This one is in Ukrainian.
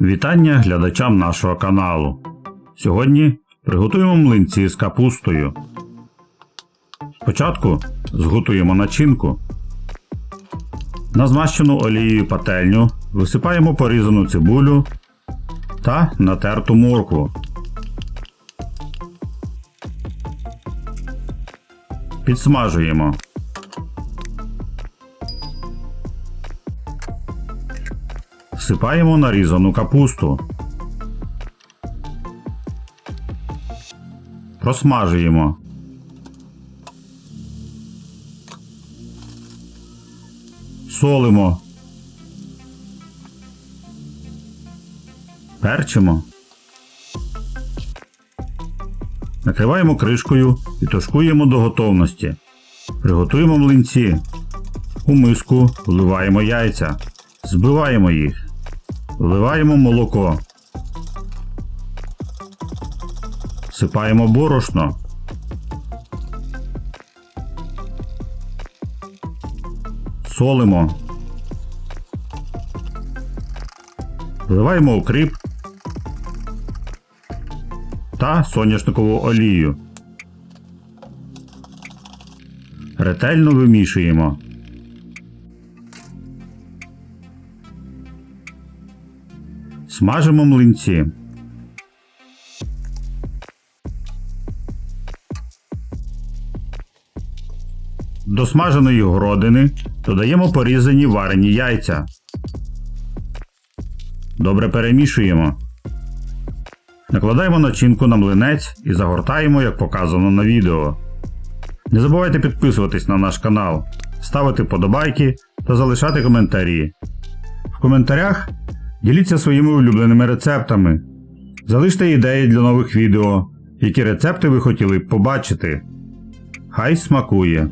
Вітання глядачам нашого каналу. Сьогодні приготуємо млинці з капустою. Спочатку зготуємо начинку. На змащену олією пательню висипаємо порізану цибулю та натерту моркву. Підсмажуємо. Всипаємо нарізану капусту. Просмажуємо. Солимо. Перчимо. Накриваємо кришкою і тушкуємо до готовності. Приготуємо млинці. У миску вливаємо яйця. Збиваємо їх. Вливаємо молоко. Сипаємо борошно. Солимо. Вливаємо укрип та соняшникову олію. Ретельно вимішуємо. Смажимо млинці. До смаженої городини додаємо порізані варені яйця. Добре перемішуємо. Накладаємо начинку на млинець і загортаємо, як показано на відео. Не забувайте підписуватись на наш канал, ставити подобайки та залишати коментарі. В коментарях діліться своїми улюбленими рецептами. Залиште ідеї для нових відео, які рецепти ви хотіли б побачити. Хай смакує!